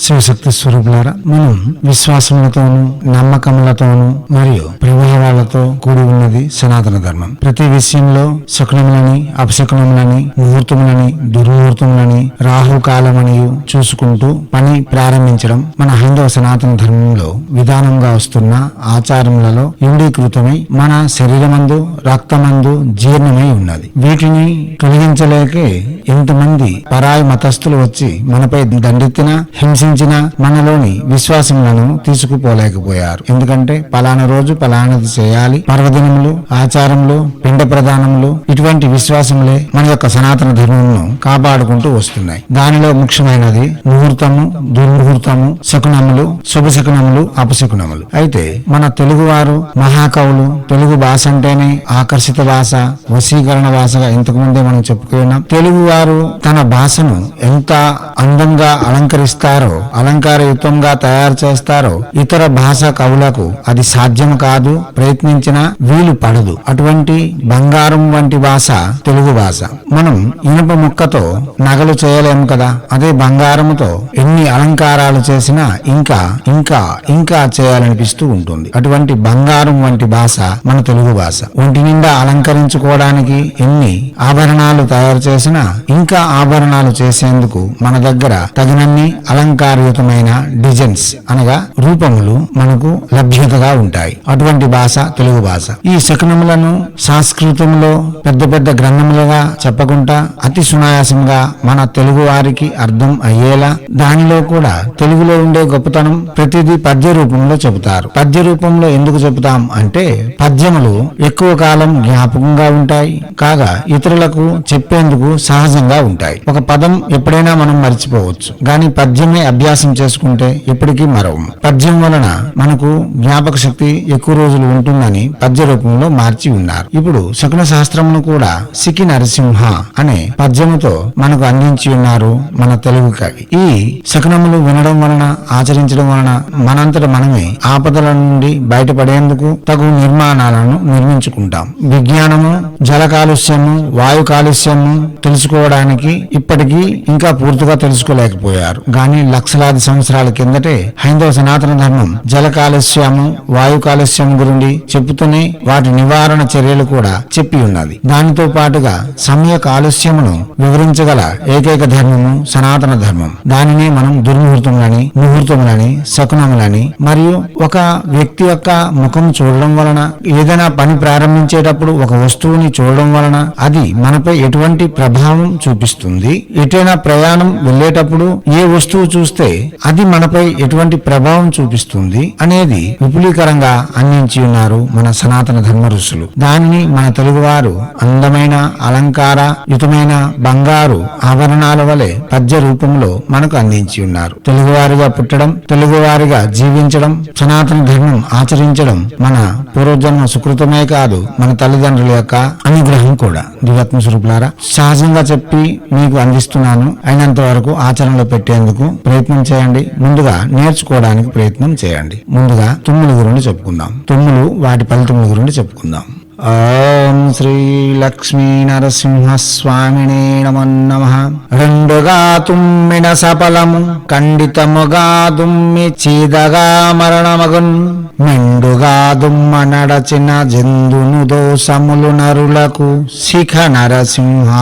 శివశక్తి స్వరూపులారా మనం విశ్వాసములతోనూ నమ్మకములతోనూ మరియు ప్రభావాలతో కూడి ఉన్నది సనాతన ధర్మం. ప్రతి విషయంలో శకునములని అపశకునములని ముహూర్తములని దుర్ముహూర్తములని రాహుకాలమని చూసుకుంటూ పని ప్రారంభించడం మన హైందవ సనాతన ధర్మంలో విధానంగా వస్తున్న ఆచారములలో ఇండీకృతమై మన శరీరమందు రక్తమందు జీర్ణమై ఉన్నది. వీటిని తొలగించలేకే ఎంతమంది పరాయి మతస్థులు వచ్చి మనపై దండెత్తిన హింసించిన మనలోని విశ్వాసములను తీసుకుపోలేకపోయారు. ఎందుకంటే పలానా రోజు పలానది చేయాలి. పర్వదినములు ఆచారములు పిండ ప్రదానములు ఇటువంటి విశ్వాసములే మన యొక్క సనాతన ధర్మమును కాపాడుకుంటూ వస్తున్నాయి. దానిలో ముఖ్యమైనది ముహూర్తము దుర్ముహూర్తము శకునములు శుభశకునములు అపశకునములు. అయితే మన తెలుగువారు మహాకవులు తెలుగు భాష అంటేనే ఆకర్షిత భాష వశీకరణ భాషగా ఇంతకు ముందే మనం చెప్పుకున్నాం. తెలుగు వారు తన భాషను ఎంత అందంగా అలంకరిస్తారో అలంకారయుతంగా తయారు చేస్తారో ఇతర భాష కవులకు అది సాధ్యం కాదు ప్రయత్నించినా వీలు పడదు. అటువంటి బంగారం వంటి భాష తెలుగు భాష. మనం ఇనుప ముక్కతో నగలు చేయలేము కదా. అదే బంగారముతో ఎన్ని అలంకారాలు చేసినా ఇంకా ఇంకా ఇంకా చేయాలనిపిస్తూ ఉంటుంది. అటువంటి బంగారం వంటి భాష మన తెలుగు భాష. ఒంటి నిండా అలంకరించుకోవడానికి ఎన్ని ఆభరణాలు తయారు చేసినా ఇంకా ఆభరణాలు చేసేందుకు మన దగ్గర తగినన్ని అలంకారయుతమైన డిజైన్స్ అనగా రూపములు మనకు లభ్యతగా ఉంటాయి. అటువంటి భాష తెలుగు భాష. ఈ శకునములను సంస్కృతంలో పెద్ద పెద్ద గ్రంథములుగా చెప్పకుండా అతి సునాయాసంగా మన తెలుగు వారికి అర్థం అయ్యేలా దానిలో కూడా తెలుగులో ఉండే గొప్పతనం ప్రతిదీ పద్య రూపంలో చెబుతారు. పద్య రూపంలో ఎందుకు చెబుతాం అంటే పద్యములు ఎక్కువ కాలం జ్ఞాపకంగా ఉంటాయి. కాగా ఇతరులకు చెప్పేందుకు సహజంగా ఉంటాయి. ఒక పదం ఎప్పుడైనా మనం మర్చిపోవచ్చు. కానీ పద్యమే అభ్యాసం చేసుకుంటే ఎప్పటికీ మరవము పద్యం వలన మనకు జ్ఞాపక శక్తి ఎక్కువ రోజులు ఉంటుందని పద్య రూపంలో మార్చి ఉన్నారు. ఇప్పుడు శకున శాస్త్రమును కూడా సికి నరసింహ అనే పద్యముతో మనకు అందించి ఉన్నారు మన తెలుగు కవి. ఈ శకునములు వినడం వలన ఆచరించడం వలన మనంతట మనమే ఆపదల నుండి బయటపడేందుకు తగు నిర్మాణాలను నిర్మించుకుంటాం. విజ్ఞానము జల కాలుష్యము వాయు కాలుష్యము తెలుసుకోవడానికి ఇప్పటికీ ఇంకా పూర్తిగా తెలుసుకోలేకపోయారు. కానీ లక్షలాది సంవత్సరాల కిందటే హైందవ సనాతన ధర్మం జల కాలుష్యము వాయు కాలుష్యం గురించి చెప్పుతూనే వాటి నివారణ చర్యలు కూడా చెప్పి ఉన్నది. దానితో పాటుగా సమయ కాలుష్యమును వివరించగల ఏకైక ధర్మము సనాతన ధర్మం. దానినే మనం దుర్ముహూర్తములని ముహూర్తములని శకునములని మరియు ఒక వ్యక్తి యొక్క ముఖం చూడడం వలన ఏదైనా పని ప్రారంభించేటప్పుడు ఒక వస్తువుని చూడడం వలన అది మనపై ఎటువంటి ప్రభావం చూపిస్తుంది? ఎటైనా ప్రయాణం వెళ్ళేటప్పుడు ఏ వస్తువు చూసి చూస్తే అది మనపై ఎటువంటి ప్రభావం చూపిస్తుంది అనేది విపులీకరంగా అందించి ఉన్నారు మన సనాతన ధర్మ ఋషులు. దానిని మన తెలుగువారు అందమైన అలంకార యుతమైన బంగారు ఆభరణాల వలె పద్య రూపంలో మనకు అందించి ఉన్నారు. తెలుగువారిగా పుట్టడం తెలుగువారిగా జీవించడం సనాతన ధర్మం ఆచరించడం మన పూర్వజన్మ సుకృతమే కాదు మన తల్లిదండ్రుల యొక్క అనుగ్రహం కూడా. దివాత్మ స్వరూపులారా సహజంగా చెప్పి మీకు అందిస్తున్నాను. అయినంత వరకు ఆచరణలో పెట్టేందుకు ప్రయత్నం చేయండి. ముందుగా నేర్చుకోవడానికి ప్రయత్నం చేయండి. ముందుగా తుమ్ముల గురించి చెప్పుకుందాం. తుమ్ములు వాటి ఫలితముల గురించి చెప్పుకుందాం. ఓం శ్రీ లక్ష్మీ నరసింహ స్వామినే నమ. రెండుగా తుమ్మిన సఫలము ఖండితముగా దుమ్మి చీదగా మరణమగున్. మెండుగా దుమ్మ నడచిన జందును దోషములు నరులకు. శిఖ నరసింహ.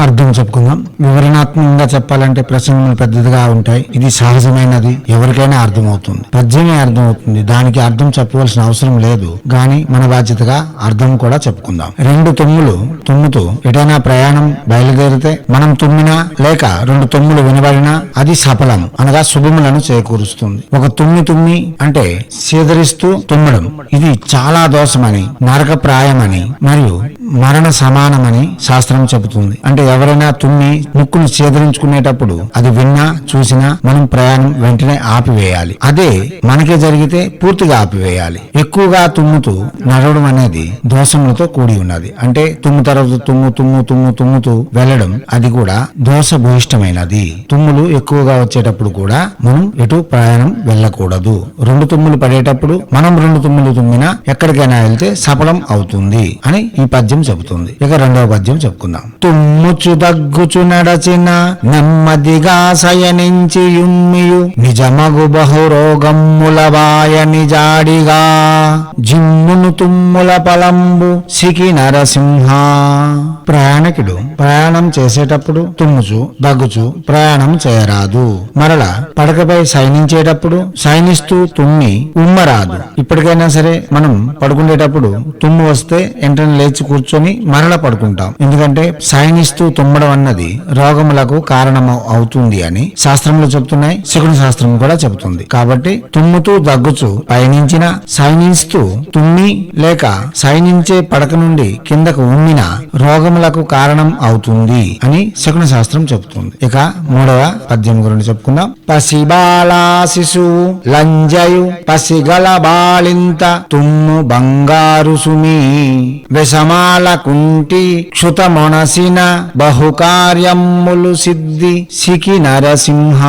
అర్థం చెప్పుకుందాం. వివరణాత్మకంగా చెప్పాలంటే ప్రసంగములు పెద్దదిగా ఉంటాయి. ఇది సహజమైనది. ఎవరికైనా అర్థమవుతుంది. పద్యమే అర్థమవుతుంది. దానికి అర్థం చెప్పవలసిన అవసరం లేదు. గాని మన బాధ్యతగా అర్థం కూడా చెప్పుకుందాం. రెండు తుమ్ములు తుమ్ముతూ ఎటైనా ప్రయాణం బయలుదేరితే మనం తుమ్మినా లేక రెండు తుమ్ములు వినబడినా అది సఫలం అనగా శుభములను చేకూరుస్తుంది. ఒక తుమ్మి తుమ్మి అంటే సీదరిస్తూ తుమ్మడం. ఇది చాలా దోషమని నరకప్రాయమని మరియు మరణ సమానమని శాస్త్రం చెబుతుంది. అంటే ఎవరైనా తుమ్మి ముక్కును ఛేదరించుకునేటప్పుడు అది విన్నా చూసినా మనం ప్రయాణం వెంటనే ఆపివేయాలి. అదే మనకే జరిగితే పూర్తిగా ఆపివేయాలి. ఎక్కువగా తుమ్ముతూ నడవడం అనేది దోషములతో కూడి ఉన్నది. అంటే తుమ్ము తర్వాత తుమ్ము తుమ్ము తుమ్ము తుమ్ముతూ వెళ్ళడం అది కూడా దోష భూయిష్టమైనది తుమ్ములు ఎక్కువగా వచ్చేటప్పుడు కూడా మనం ఎటు ప్రయాణం వెళ్ళకూడదు. రెండు తుమ్ములు పడేటప్పుడు మనం రెండు తుమ్ములు తుమ్మినా ఎక్కడికైనా వెళ్తే సఫలం అవుతుంది అని ఈ పద్యం చెబుతుంది. ఇక రెండవ పద్యం చెప్పుకుందాం. తుమ్ముచు దగ్గుచు నడచిన నెమ్మదిగా సయనించి యుమ్మియు నిజమగు బహురోగమ్ముల వాయ నిజాడిగా జిమ్మును తుమ్ముల పలంబు సికి నరసింహ. ప్రయాణికుడు ప్రయాణం చేసేటప్పుడు తుమ్ముచు దగ్గుచు ప్రయాణం చేయరాదు. మరల పడకపై సైనించేటప్పుడు సైనిస్తూ తుమ్మి ఉమ్మరాదు. ఇప్పటికైనా సరే మనం పడుకునేటప్పుడు తుమ్ము వస్తే వెంటనే లేచి కూర్చొని మరల పడుకుంటాం. ఎందుకంటే సాయనిస్తూ తుమ్మడం అన్నది రోగములకు కారణం అవుతుంది అని శాస్త్రములు చెబుతున్నాయి. శకుని శాస్త్రం కూడా చెబుతుంది. కాబట్టి తుమ్ముతూ దగ్గుచు పయనించిన సైనిస్తూ తుమ్మి లేక సైనించే పడక నుండి కిందకు ఉమ్మిన రోగములకు కారణం అవుతుంది అని శకున శాస్త్రం చెబుతుంది. ఇక మూడవ పద్యం గురించి చెప్పుకుందాం. పసిబాలా శిశువు లంజయు పసిగల బాలింత తుమ్ము బంగారు సుమి. విషమాల కుంటి క్షుతమొనసిన బహుకార్యమ్ములు సిద్ధి సికి నరసింహ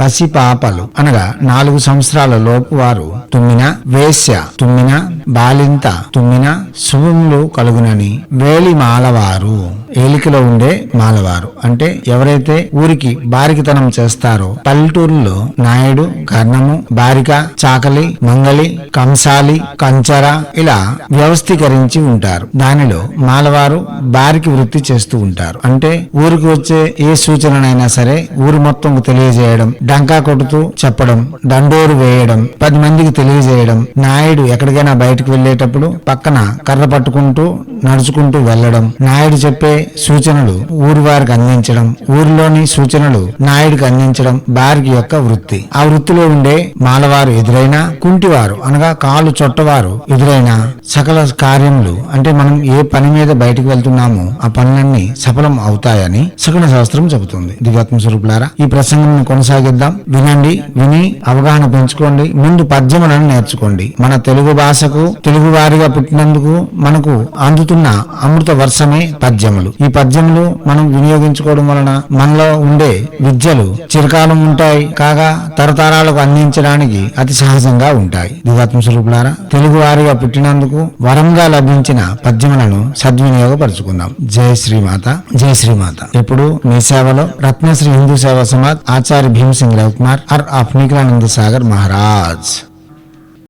పసిపాపలు అనగా నాలుగు సంవత్సరాల లోపు వారు తుమ్మిన వేశ్య తుమ్మిన బాలింత తుమ్మిన శుభములు కలుగునని వేలి మాలవారు. ఏలికలో ఉండే మాలవారు. అంటే ఎవరైతే ఊరికి బారికితనం చేస్తారో పల్లెటూరులో నాయుడు కర్ణము బారిక చాకలి మంగళి కంసాలి కంచర ఇలా వ్యవస్థీకరించి ఉంటారు. దానిలో మాలవారు బారికి వృత్తి చేస్తూ ఉంటారు. అంటే ఊరికి వచ్చే ఏ సూచననైనా సరే ఊరు మొత్తం తెలియజేయడం డంకా కొడుతూ చెప్పడం దండోరు వేయడం పది మందికి తెలియజేయడం నాయుడు ఎక్కడికైనా బయటకు వెళ్ళేటప్పుడు పక్కన కర్ర పట్టుకుంటూ నడుచుకుంటూ వెళ్ళడం నాయుడు చెప్పే సూచనలు ఊరి వారికి అందించడం ఊరిలోని సూచనలు నాయుడికి అందించడం బారికి యొక్క వృత్తి. ఆ వృత్తిలో ఉండే మాలవారు ఎదురైనా కుంటివారు అనగా కాలు చొట్టవారు ఎదురైనా సకల కార్యములు అంటే మనం ఏ పని మీద బయటకు వెళ్తున్నామో ఆ పనులన్నీ సఫలం అవుతాయని సకల శాస్త్రం చెబుతుంది. దివ్యాత్మ స్వరూపులారా ఈ ప్రసంగం కొనసాగిద్దాం. వినండి విని అవగాహన పెంచుకోండి. ముందు పద్యములను నేర్చుకోండి. మన తెలుగు భాషకు తెలుగు వారిగా పుట్టినందుకు మనకు అందుతున్న అమృత వర్షమే పద్యములు. ఈ పద్యములు మనం వినియోగించుకోవడం వలన మనలో ఉండే విద్యలు చిరకాలం ఉంటాయి. కాగా తరతరాలకు అందించడానికి అతి సహజంగా ఉంటాయి. దివాత్మ స్వరూపులారా తెలుగు వారిగా పుట్టినందుకు వరంగా లభించిన పద్యములను సద్వినియోగపరుచుకుందాం. జయ శ్రీమాత జయ శ్రీమాత. ఇప్పుడు మీ సేవలో రత్నశ్రీ హిందూ సేవా సమాజ్ ఆచార్య భీమసింగ్ मंगला कुमार और आफनिकलानंद सागर महाराज।